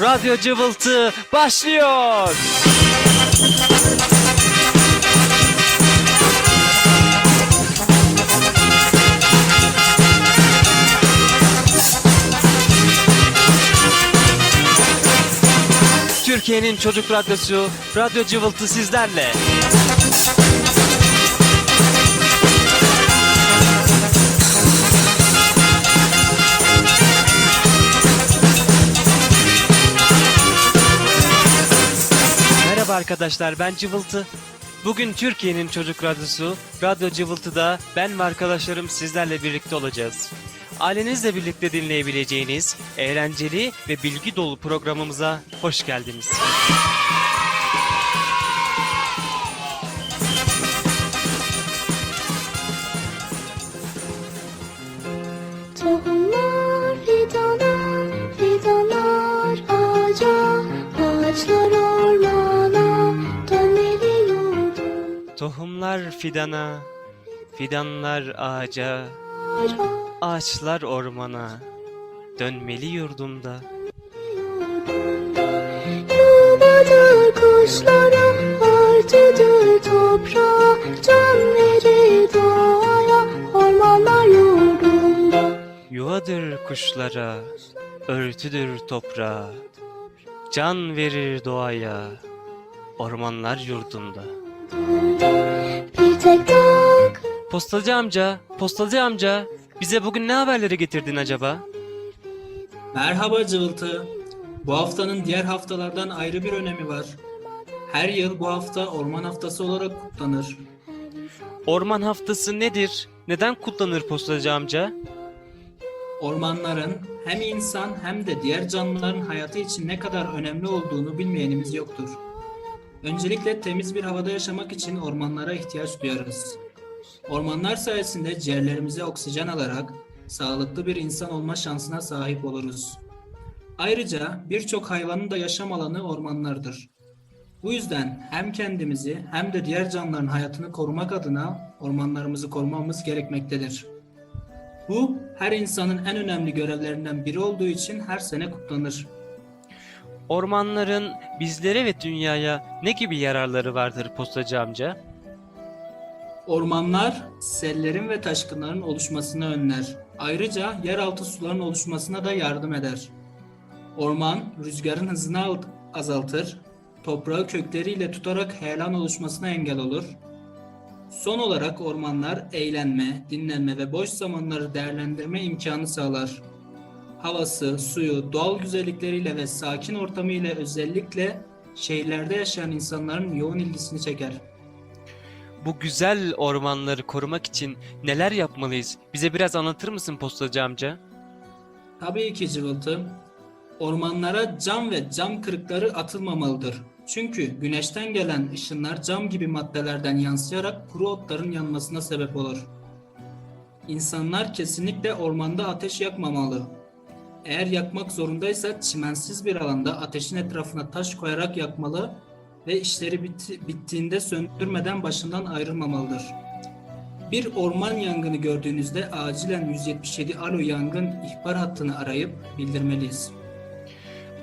Radyo Cıvıltı başlıyor. Türkiye'nin çocuk radyosu Radyo Cıvıltı sizlerle. Merhaba arkadaşlar ben Cıvıltı. Bugün Türkiye'nin çocuk radyosu Radyo Cıvıltı'da ben ve arkadaşlarım sizlerle birlikte olacağız. Ailenizle birlikte dinleyebileceğiniz eğlenceli ve bilgi dolu programımıza hoş geldiniz. Tohumlar fidanlar, fidanlar ağaca, ağaçlar ormana, dönmeli yurdum. Tohumlar fidana, fidanlar ağaca, Ağaca, ağaçlar ormana, dönmeli yurdumda. yuvadır kuşlara, artıdır toprağa, can verir doğaya, ormanlar yurdunda. Yuvadır kuşlara, örtüdür toprağa, can verir doğaya, ormanlar yurdunda. Bir tek dağ Postacı amca, postacı amca, bize bugün ne haberleri getirdin acaba? Merhaba Cıvıltı. Bu haftanın diğer haftalardan ayrı bir önemi var. Her yıl bu hafta Orman Haftası olarak kutlanır. Orman haftası nedir? Neden kutlanır postacı amca? Ormanların hem insan hem de diğer canlıların hayatı için ne kadar önemli olduğunu bilmeyenimiz yoktur. Öncelikle temiz bir havada yaşamak için ormanlara ihtiyaç duyarız. Ormanlar sayesinde ciğerlerimize oksijen alarak sağlıklı bir insan olma şansına sahip oluruz. Ayrıca birçok hayvanın da yaşam alanı ormanlardır. Bu yüzden hem kendimizi hem de diğer canlıların hayatını korumak adına ormanlarımızı korumamız gerekmektedir. Bu her insanın en önemli görevlerinden biri olduğu için her sene kutlanır. Ormanların bizlere ve dünyaya ne gibi yararları vardır postacı amca? Ormanlar sellerin ve taşkınların oluşmasını önler. Ayrıca yeraltı suların oluşmasına da yardım eder. Orman rüzgarın hızını alt- azaltır, toprağı kökleriyle tutarak heyelan oluşmasına engel olur. Son olarak ormanlar eğlenme, dinlenme ve boş zamanları değerlendirme imkanı sağlar. Havası, suyu, doğal güzellikleriyle ve sakin ortamıyla özellikle şehirlerde yaşayan insanların yoğun ilgisini çeker. Bu güzel ormanları korumak için neler yapmalıyız? Bize biraz anlatır mısın postacı amca? Tabii ki cıvıltı. Ormanlara cam ve cam kırıkları atılmamalıdır. Çünkü güneşten gelen ışınlar cam gibi maddelerden yansıyarak kuru otların yanmasına sebep olur. İnsanlar kesinlikle ormanda ateş yakmamalı. Eğer yakmak zorundaysa çimensiz bir alanda ateşin etrafına taş koyarak yakmalı ve işleri bitti- bittiğinde söndürmeden başından ayrılmamalıdır. Bir orman yangını gördüğünüzde acilen 177 alo yangın ihbar hattını arayıp bildirmeliyiz.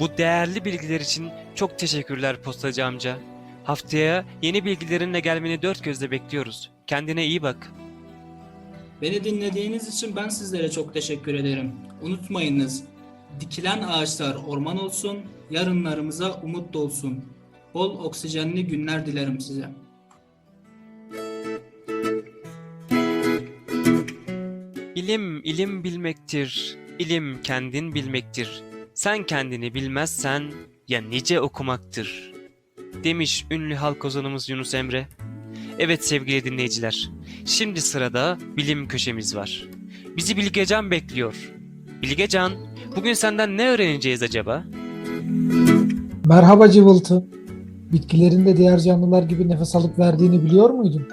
Bu değerli bilgiler için çok teşekkürler postacı amca. Haftaya yeni bilgilerinle gelmeni dört gözle bekliyoruz. Kendine iyi bak. Beni dinlediğiniz için ben sizlere çok teşekkür ederim. Unutmayınız, dikilen ağaçlar orman olsun, yarınlarımıza umut dolsun. Bol oksijenli günler dilerim size. İlim ilim bilmektir, ilim kendin bilmektir. Sen kendini bilmezsen ya nice okumaktır. Demiş ünlü halk ozanımız Yunus Emre. Evet sevgili dinleyiciler, şimdi sırada bilim köşemiz var. Bizi Bilgecan bekliyor. Bilgecan, bugün senden ne öğreneceğiz acaba? Merhaba cıvıltı. Bitkilerin de diğer canlılar gibi nefes alıp verdiğini biliyor muydun?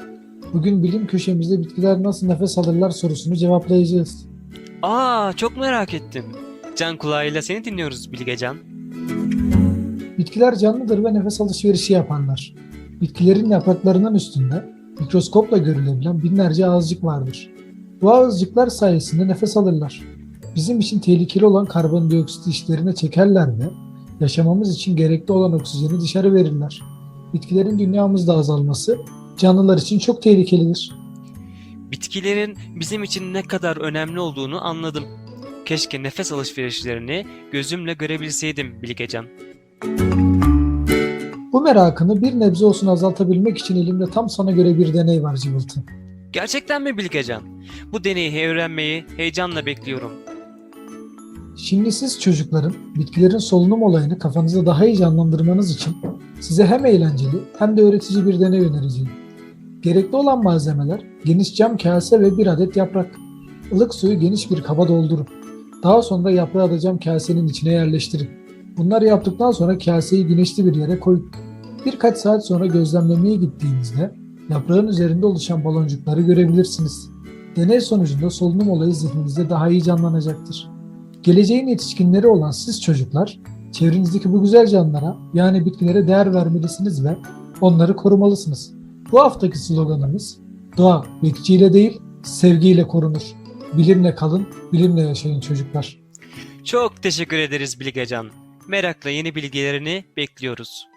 Bugün bilim köşemizde bitkiler nasıl nefes alırlar sorusunu cevaplayacağız. Aa, çok merak ettim. Can kulağıyla seni dinliyoruz Bilgecan. Bitkiler canlıdır ve nefes alışverişi yaparlar. Bitkilerin yapraklarının üstünde mikroskopla görülebilen binlerce ağızcık vardır. Bu ağızcıklar sayesinde nefes alırlar. Bizim için tehlikeli olan karbondioksit işlerine çekerler ve yaşamamız için gerekli olan oksijeni dışarı verirler. Bitkilerin dünyamızda azalması canlılar için çok tehlikelidir. Bitkilerin bizim için ne kadar önemli olduğunu anladım. Keşke nefes alışverişlerini gözümle görebilseydim Bilgecan. Bu merakını bir nebze olsun azaltabilmek için elimde tam sana göre bir deney var Cıvıltı. Gerçekten mi Bilgecan? Bu deneyi öğrenmeyi heyecanla bekliyorum. Şimdi siz çocukların bitkilerin solunum olayını kafanızda daha iyi canlandırmanız için size hem eğlenceli hem de öğretici bir deney önereceğim. Gerekli olan malzemeler geniş cam kase ve bir adet yaprak. Ilık suyu geniş bir kaba doldurun. Daha sonra yaprağı da cam kasenin içine yerleştirin. Bunları yaptıktan sonra kaseyi güneşli bir yere koyun. Birkaç saat sonra gözlemlemeye gittiğinizde yaprağın üzerinde oluşan baloncukları görebilirsiniz. Deney sonucunda solunum olayı zihninizde daha iyi canlanacaktır. Geleceğin yetişkinleri olan siz çocuklar, çevrenizdeki bu güzel canlılara yani bitkilere değer vermelisiniz ve onları korumalısınız. Bu haftaki sloganımız doğa bitkiyle değil sevgiyle korunur. Bilimle kalın, bilimle yaşayın çocuklar. Çok teşekkür ederiz Bilgecan. Merakla yeni bilgilerini bekliyoruz.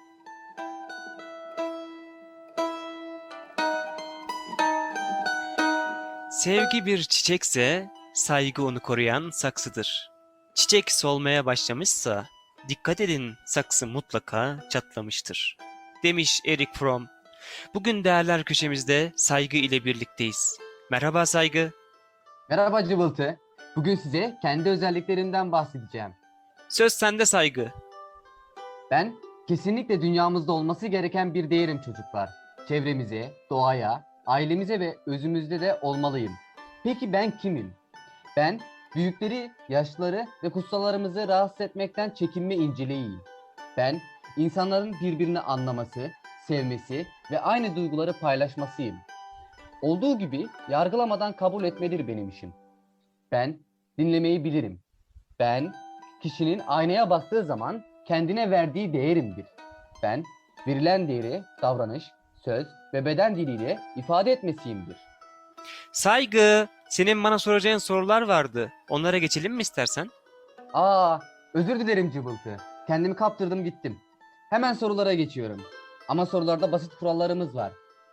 Sevgi bir çiçekse saygı onu koruyan saksıdır. Çiçek solmaya başlamışsa dikkat edin saksı mutlaka çatlamıştır. Demiş Eric Fromm. Bugün değerler köşemizde saygı ile birlikteyiz. Merhaba saygı. Merhaba Cıvıltı. Bugün size kendi özelliklerimden bahsedeceğim. Söz sende saygı. Ben kesinlikle dünyamızda olması gereken bir değerim çocuklar. Çevremize, doğaya, ailemize ve özümüzde de olmalıyım. Peki ben kimim? Ben büyükleri, yaşlıları ve kutsallarımızı rahatsız etmekten çekinme inceleğiyim. Ben insanların birbirini anlaması, sevmesi ve aynı duyguları paylaşmasıyım. Olduğu gibi yargılamadan kabul etmedir benim işim. Ben dinlemeyi bilirim. Ben kişinin aynaya baktığı zaman kendine verdiği değerimdir. Ben verilen değeri davranış, söz ve beden diliyle ifade etmesiyimdir. Saygı, senin bana soracağın sorular vardı. Onlara geçelim mi istersen? Aa, özür dilerim cıvıltı. Kendimi kaptırdım gittim. Hemen sorulara geçiyorum. Ama sorularda basit kurallarımız var.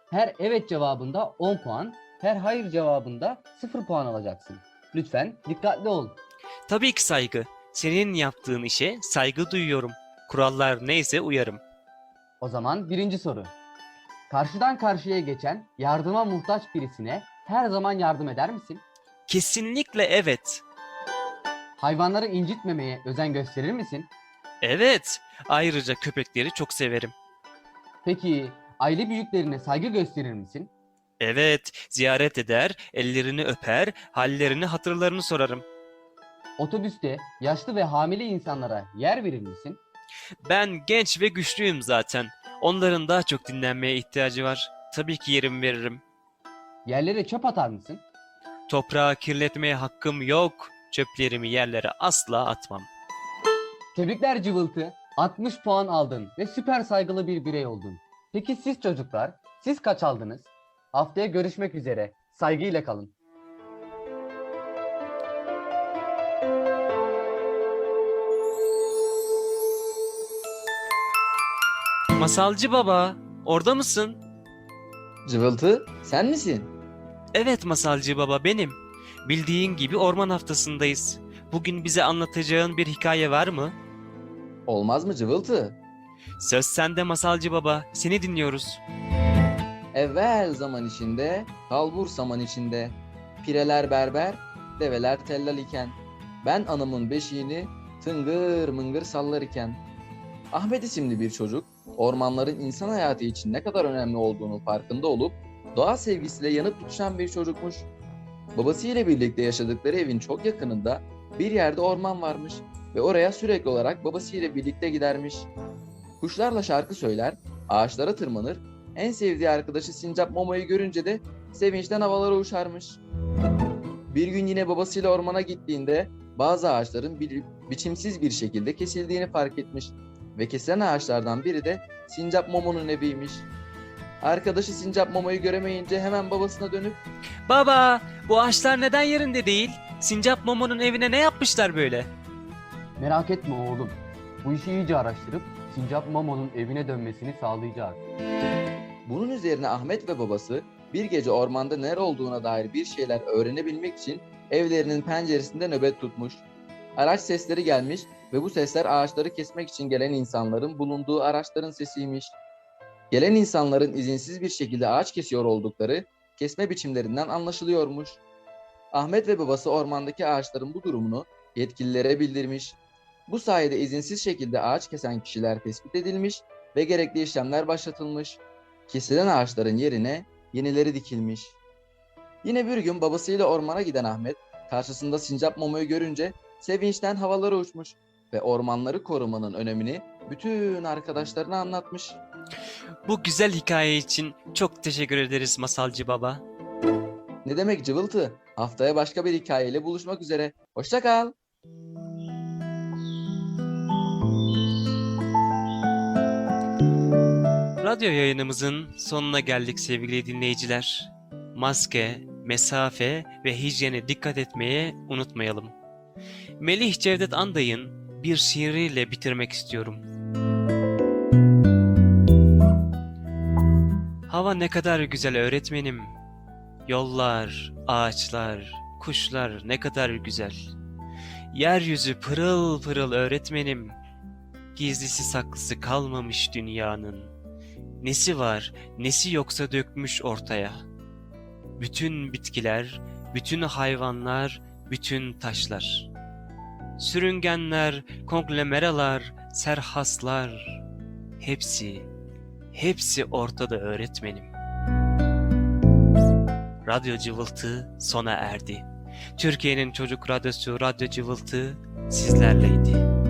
Her evet cevabında 10 puan, her hayır cevabında 0 puan alacaksın. Lütfen dikkatli ol. Tabii ki saygı. Senin yaptığın işe saygı duyuyorum. Kurallar neyse uyarım. O zaman birinci soru. Karşıdan karşıya geçen yardıma muhtaç birisine her zaman yardım eder misin? Kesinlikle evet. Hayvanları incitmemeye özen gösterir misin? Evet. Ayrıca köpekleri çok severim. Peki aile büyüklerine saygı gösterir misin? Evet, ziyaret eder, ellerini öper, hallerini, hatırlarını sorarım. Otobüste yaşlı ve hamile insanlara yer verir misin? Ben genç ve güçlüyüm zaten. Onların daha çok dinlenmeye ihtiyacı var. Tabii ki yerimi veririm. Yerlere çöp atar mısın? Toprağı kirletmeye hakkım yok. Çöplerimi yerlere asla atmam. Tebrikler cıvıltı. 60 puan aldın ve süper saygılı bir birey oldun. Peki siz çocuklar, siz kaç aldınız? Haftaya görüşmek üzere. Saygıyla kalın. Masalcı baba, orada mısın? Cıvıltı sen misin? Evet Masalcı baba benim. Bildiğin gibi orman haftasındayız. Bugün bize anlatacağın bir hikaye var mı? Olmaz mı cıvıltı? Söz sende Masalcı baba. Seni dinliyoruz. Evvel zaman içinde, kalbur saman içinde. Pireler berber, develer tellal iken. Ben anamın beşiğini tıngır mıngır sallar iken. Ahmet isimli bir çocuk, ormanların insan hayatı için ne kadar önemli olduğunu farkında olup, doğa sevgisiyle yanıp tutuşan bir çocukmuş. Babasıyla birlikte yaşadıkları evin çok yakınında bir yerde orman varmış ve oraya sürekli olarak babasıyla birlikte gidermiş. Kuşlarla şarkı söyler, ağaçlara tırmanır, en sevdiği arkadaşı Sincap Momo'yu görünce de sevinçten havalara uçarmış. Bir gün yine babasıyla ormana gittiğinde bazı ağaçların bir, biçimsiz bir şekilde kesildiğini fark etmiş ve kesilen ağaçlardan biri de Sincap Momo'nun eviymiş. Arkadaşı Sincap Momo'yu göremeyince hemen babasına dönüp Baba, bu ağaçlar neden yerinde değil? Sincap Momo'nun evine ne yapmışlar böyle? Merak etme oğlum. Bu işi iyice araştırıp Sincap Momo'nun evine dönmesini sağlayacağız. Bunun üzerine Ahmet ve babası bir gece ormanda neler olduğuna dair bir şeyler öğrenebilmek için evlerinin penceresinde nöbet tutmuş. Araç sesleri gelmiş ve bu sesler ağaçları kesmek için gelen insanların bulunduğu araçların sesiymiş. Gelen insanların izinsiz bir şekilde ağaç kesiyor oldukları kesme biçimlerinden anlaşılıyormuş. Ahmet ve babası ormandaki ağaçların bu durumunu yetkililere bildirmiş. Bu sayede izinsiz şekilde ağaç kesen kişiler tespit edilmiş ve gerekli işlemler başlatılmış. Kesilen ağaçların yerine yenileri dikilmiş. Yine bir gün babasıyla ormana giden Ahmet karşısında sincap Momo'yu görünce sevinçten havalara uçmuş ve ormanları korumanın önemini bütün arkadaşlarına anlatmış. Bu güzel hikaye için çok teşekkür ederiz Masalcı Baba. Ne demek cıvıltı? Haftaya başka bir hikayeyle buluşmak üzere. Hoşça kal. Radyo yayınımızın sonuna geldik sevgili dinleyiciler. Maske, mesafe ve hijyene dikkat etmeye unutmayalım. Melih Cevdet Anday'ın bir şiiriyle bitirmek istiyorum. Hava ne kadar güzel öğretmenim. Yollar, ağaçlar, kuşlar ne kadar güzel. Yeryüzü pırıl pırıl öğretmenim. Gizlisi saklısı kalmamış dünyanın. Nesi var, nesi yoksa dökmüş ortaya. Bütün bitkiler, bütün hayvanlar, bütün taşlar. Sürüngenler, konglomereler, serhaslar. Hepsi, hepsi ortada öğretmenim. Radyo Cıvıltı sona erdi. Türkiye'nin çocuk radyosu Radyo Cıvıltı sizlerleydi.